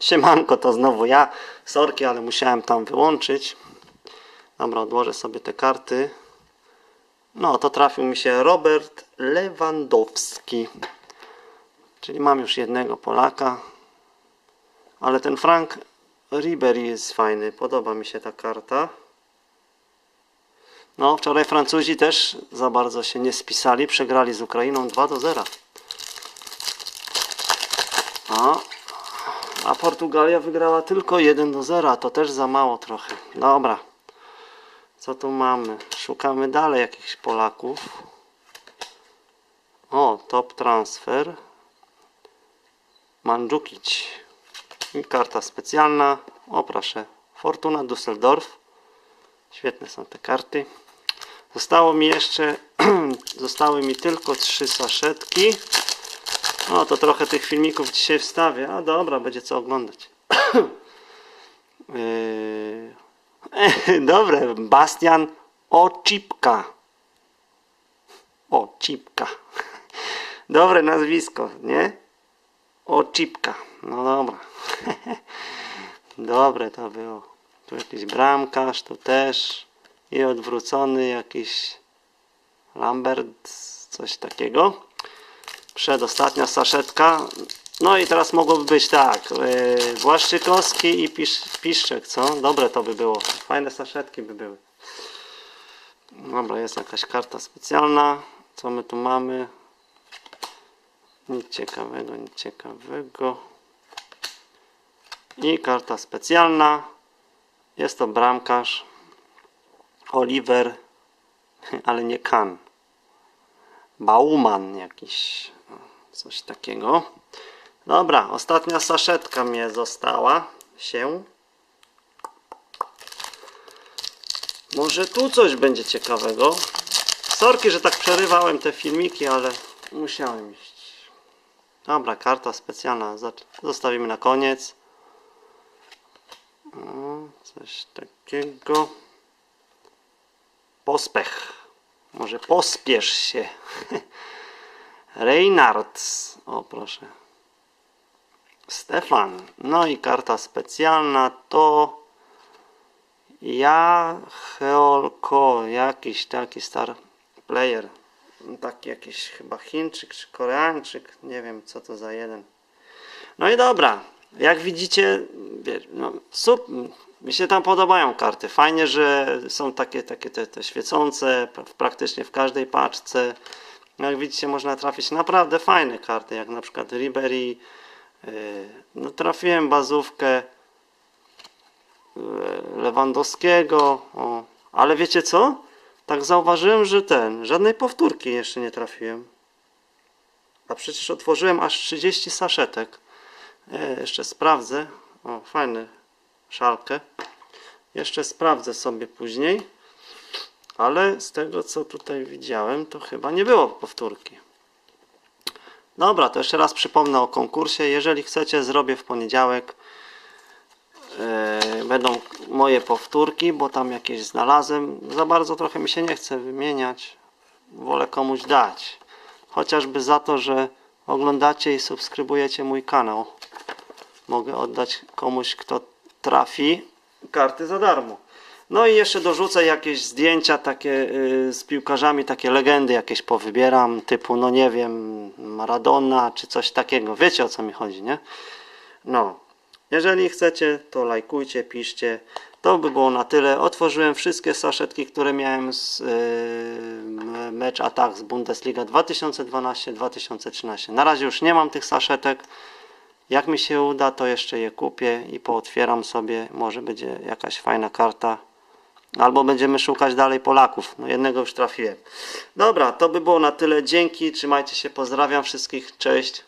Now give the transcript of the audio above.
Siemanko, to znowu ja. Sorki, ale musiałem tam wyłączyć. Dobra, odłożę sobie te karty. No, to trafił mi się Robert Lewandowski. Czyli mam już jednego Polaka. Ale ten Frank Ribery jest fajny. Podoba mi się ta karta. No, wczoraj Francuzi też za bardzo się nie spisali. Przegrali z Ukrainą 2 do 0. O, a Portugalia wygrała tylko 1 do 0. To też za mało trochę. Dobra. Co tu mamy? Szukamy dalej jakichś Polaków. O, top transfer. Mandzukic. I karta specjalna. O proszę. Fortuna Düsseldorf. Świetne są te karty. Zostało mi jeszcze, zostały mi tylko trzy saszetki. No to trochę tych filmików dzisiaj wstawię. A dobra, będzie co oglądać. Yy, Dobre, Bastian Ocipka. Ocipka. Dobre nazwisko, nie? Ocipka. No dobra. Dobre to było. Tu jakiś bramkarz, tu też. I odwrócony jakiś Lambert, coś takiego. Przedostatnia saszetka. No i teraz mogłoby być tak. Yy, Błaszczykowski i Pisz, Piszczek, co? Dobre to by było. Fajne saszetki by były. Dobra, jest jakaś karta specjalna. Co my tu mamy? Nic ciekawego, nic ciekawego. I karta specjalna. Jest to bramkarz. Oliver, ale nie Kan. Bauman jakiś. Coś takiego. Dobra, ostatnia saszetka mnie została się. Może tu coś będzie ciekawego. Sorki, że tak przerywałem te filmiki, ale musiałem iść. Dobra, karta specjalna. Zostawimy na koniec. Coś takiego. Pospech. Może pospiesz się. Reinhardt. O, proszę. Stefan. No i karta specjalna to ja Heolko, jakiś taki star player. Taki jakiś chyba Chińczyk czy Koreańczyk, nie wiem co to za jeden. No i dobra, jak widzicie, no, sup, mi się tam podobają karty. Fajnie, że są takie, takie te, te świecące pra- praktycznie w każdej paczce. Jak widzicie, można trafić naprawdę fajne karty, jak na przykład Ribery. Yy, No, trafiłem bazówkę yy, Lewandowskiego. O. Ale wiecie co? Tak zauważyłem, że ten, żadnej powtórki jeszcze nie trafiłem. A przecież otworzyłem aż 30 saszetek. E, jeszcze sprawdzę. O, fajny szalkę. Jeszcze sprawdzę sobie później. Ale z tego co tutaj widziałem, to chyba nie było powtórki. Dobra, to jeszcze raz przypomnę o konkursie. Jeżeli chcecie, zrobię w poniedziałek. E, będą moje powtórki, bo tam jakieś znalazłem. Za bardzo trochę mi się nie chce wymieniać. Wolę komuś dać. Chociażby za to, że oglądacie i subskrybujecie mój kanał. Mogę oddać komuś, kto trafi karty za darmo. No i jeszcze dorzucę jakieś zdjęcia takie y, z piłkarzami, takie legendy jakieś powybieram, typu, no nie wiem, Maradona czy coś takiego. Wiecie o co mi chodzi, nie? No, jeżeli chcecie, to lajkujcie, piszcie. To by było na tyle. Otworzyłem wszystkie saszetki, które miałem z yy, mecz atak z Bundesliga 2012-2013. Na razie już nie mam tych saszetek. Jak mi się uda, to jeszcze je kupię i pootwieram sobie. Może będzie jakaś fajna karta. Albo będziemy szukać dalej Polaków. No jednego już trafiłem. Dobra, to by było na tyle. Dzięki, trzymajcie się, pozdrawiam wszystkich. Cześć.